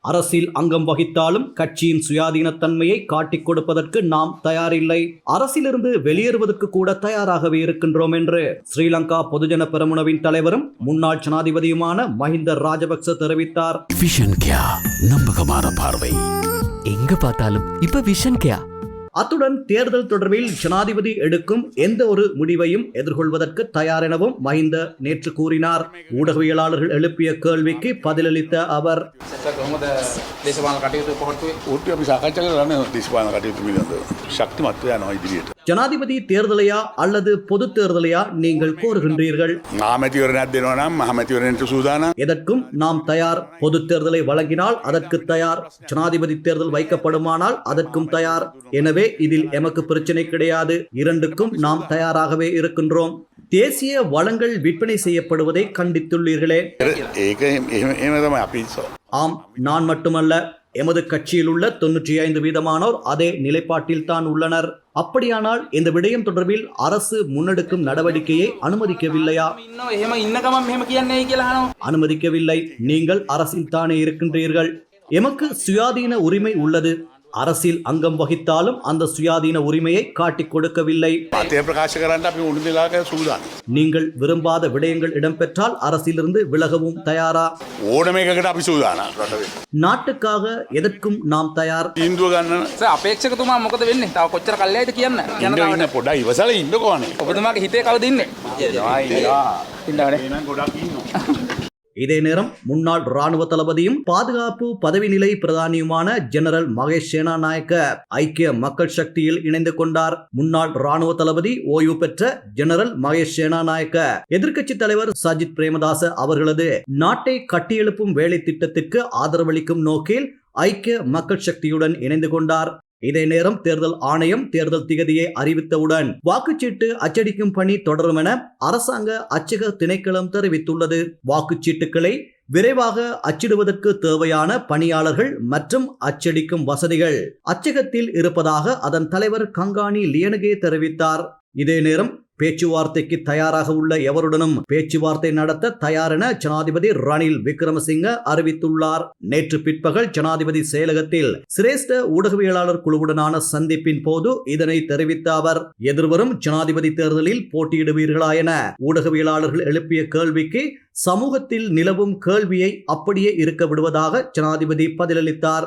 அரசில் அங்கம் வகித்தாலும் கட்சியின் சுயாதீனத்தன்மையை காட்டிக் கொடுப்பதற்கு நாம் தயாரில்லை. அரசிலிருந்து வெளியேறுவதற்கு கூட தயாராகவே இருக்கின்றோம் என்று ஸ்ரீலங்கா பொதுஜன பெருமுனவின் தலைவரும் முன்னாள் ஜனாதிபதியுமான மஹிந்த ராஜபக்ச தெரிவித்தார். விஷன் கியா நம்பகமான பார்வை. எங்க பார்த்தாலும் இப்ப விஷன் கேயா அத்துடன் தேர்தல் தொடர்பில் ஜனாதிபதி எடுக்கும் எந்த ஒரு முடிவையும் எதிர்கொள்வதற்கு தயார் எனவும் மஹிந்த நேற்று கூறினார் ஊடகவியலாளர்கள் எழுப்பிய கேள்விக்கு பதிலளித்த அவர் කොහොමද දේශපාලන කටයුතු පොහොට්ටුවේ ඌට අපි සාකච්ඡා කරන්න දේශපාලන කටයුතු පිළිබඳව ශක්තිමත්ව යනවා ඉදිරියට. ஜனாதிபதி தேர்தலையா அல்லது பொது தேர்தலையா நீங்கள் கோருகின்றீர்கள்? எதற்கும் நாம் தயார். பொது தேர்தலை வழங்கினால் அதற்கு தயார். ஜனாதிபதி தேர்தல் வைக்கப்படுமானால் அதற்கும் தயார். எனவே இதில் எமக்கு பிரச்சனை கிடையாது. இரண்டுக்கும் நாம் தயாராகவே இருக்கின்றோம். தேசிய வளங்கள் விற்பனை செய்யப்படுவதை கண்டித்துள்ளீர்களே. ஆம் நான் மட்டுமல்ல. எமது கட்சியில் உள்ள தொன்னூற்றி ஐந்து வீதமானோர் அதே நிலைப்பாட்டில்தான் உள்ளனர். அப்படியானால் இந்த விடயம் தொடர்பில் அரசு முன்னெடுக்கும் நடவடிக்கையை அனுமதிக்கவில்லையா? அனுமதிக்கவில்லை. நீங்கள் அரசின் தானே இருக்கின்றீர்கள். எமக்கு சுயாதீன உரிமை உள்ளது. அரசில் அங்கம் வகித்தாலும் அந்த சுயாதீன உரிமையை காட்டிக் கொடுக்கவில்லை මතය ප්‍රකාශ කරන්න අපි උඩු දෙලාක සූදාන. நீங்கள் விரும்பாத விடயங்கள் இடம்பெற்றால் அரசிலிருந்து விலகவும் தயாரா ඕනම එකකට අපි සූදාන රටේ. நாட்டுக்காக எதற்கும் நாம் தயார் ඉන්දුව ගන්න සර් අපේක්ෂකතුමා මොකද වෙන්නේ තව කොච්චර කල්යයිද කියන්න ඉන්න ජනතාවට ඉන්න පොඩ ඉවසල ඉන්න කෝනේ. ඔබතුමාගේ හිතේ කවුද ඉන්නේ ඉන්නවනේ එනම් ගොඩක් ඉන්නවා. இதே நேரம் முன்னாள் ராணுவ தளபதியும் பாதுகாப்பு பதவி நிலை பிரதானியுமான ஜெனரல் மகேஷ் சேனாநாயக்க ஐக்கிய மக்கள் சக்தியில் இணைந்து கொண்டார். முன்னாள் ராணுவ தளபதி ஓய்வு பெற்ற ஜெனரல் மகேஷ் சேனாநாயக்க. எதிர்க்கட்சி தலைவர் சஜித் பிரேமதாச அவர்களது நாட்டை கட்டியெழுப்பும் வேலை திட்டத்திற்கு ஆதரவளிக்கும் நோக்கில் ஐக்கிய மக்கள் சக்தியுடன் இணைந்து கொண்டார். இதே நேரம் தேர்தல் ஆணையம் தேர்தல் திகதியை அறிவித்தவுடன் வாக்குச்சீட்டு அச்சடிக்கும் பணி தொடரும் என அரசாங்க அச்சக திணைக்களம் தெரிவித்துள்ளது. வாக்குச்சீட்டுகளை விரைவாக அச்சிடுவதற்கு தேவையான பணியாளர்கள் மற்றும் அச்சடிக்கும் வசதிகள் அச்சகத்தில் இருப்பதாக அதன் தலைவர் கங்காணி லியனகே தெரிவித்தார். இதே நேரம் பேச்சுவார்த்தைக்கு தயாராக உள்ள எவருடனும் பேச்சுவார்த்தை நடத்த தயார் என ஜனாதிபதி ரணில் விக்ரமசிங்க அறிவித்துள்ளார். நேற்று பிற்பகல் ஜனாதிபதி செயலகத்தில் சிரேஷ்ட ஊடகவியலாளர் குழுவுடனான சந்திப்பின் போது இதனை தெரிவித்த அவர் எதிர்வரும் ஜனாதிபதி தேர்தலில் போட்டியிடுவீர்களா என ஊடகவியலாளர்கள் எழுப்பிய கேள்விக்கு சமூகத்தில் நிலவும் கேள்வியை அப்படியே இருக்க விடுவதாக ஜனாதிபதி பதிலளித்தார்.